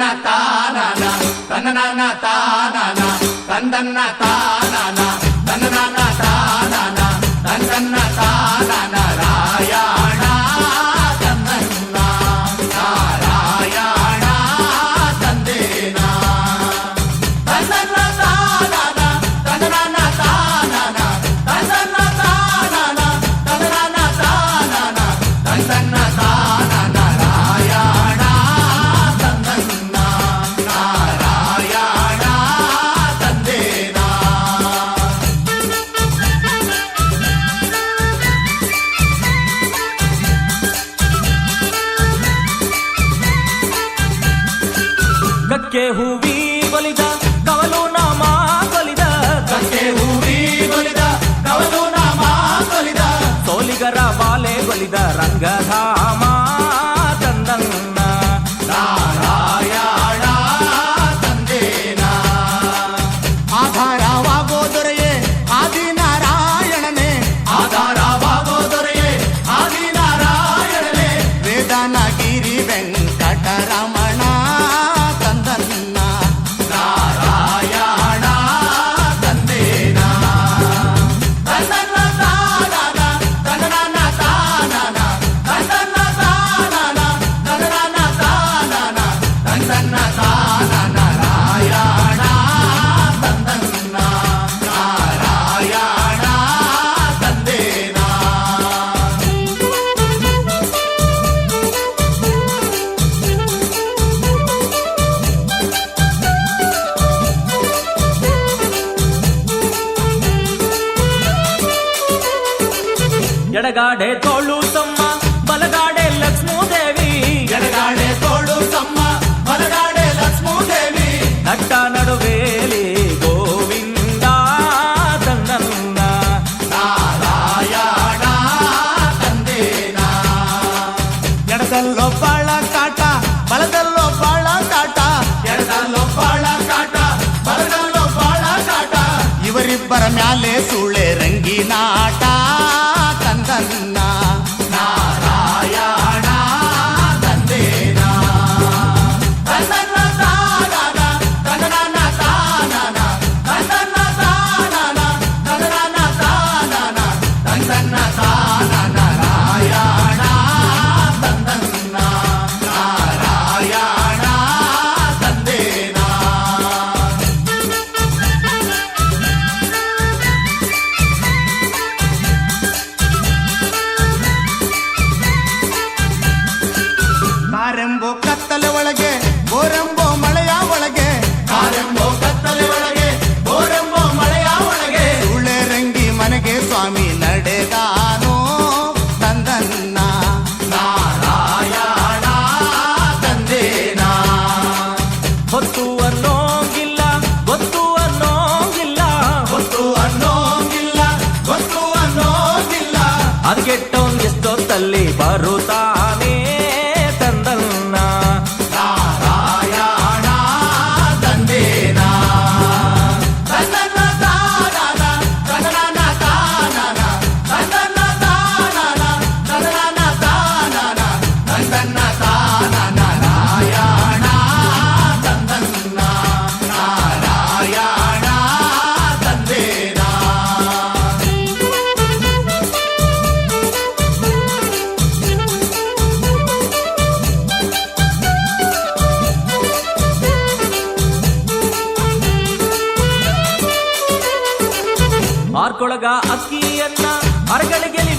తందన్న తానా తన్న తానా తందన్న తానా తన్న. ಗಂಗೆ ಹೂವಿ ಬಲಿದ ಕವಲು ನಾಮ ಬಲಿದ ಗಂಗೆ ಹೂವಿ ಬಲಿದ ಕವಲು ನಾಮ ಬಲಿದ ಸೋಲಿಗರ ಬಾಲೆ ಬಲಿದ ರಂಗಧಾ ಎಡಗಾಡೆ ತೋಳು ತಮ್ಮ ಬಲಗಾಡೆ ಲಕ್ಷ್ಮೂದೇವಿ ಎಡಗಾಡೆ ತೋಳು ತಮ್ಮ ಬಲಗಾಡೆ ಲಕ್ಷ್ಮೂದೇವಿ ನಟ್ಟ ನಡುವೇಲಿ ಗೋವಿಂದ ತನ್ನ ನಾರಾಯಣ ತಂದೇನ ಎಡದಲ್ಲೋ ಬಾಳ ಕಾಟ ಬಲದಲ್ಲೋ ಬಾಳ ಕಾಟ ಎಡದಲ್ಲೋ ಬಾಳ ಕಾಟ ಬಲದಲ್ಲೋ ಬಾಳ ಕಾಟ ಇವರಿಬ್ಬರ ಮ್ಯಾಲೆ ಸುಳೆ ರಂಗಿನಾಟ கண்ணா ಅದು ಗೆಟ್ಟವನ್ಗೆಸ್ತೋ ತಲ್ಲಿ ಬಾರು ಮಕ್ಕಳೊಳಗ ಅಕ್ಕಿಯನ್ನ ಮರಗಳಿಗೆಲಿ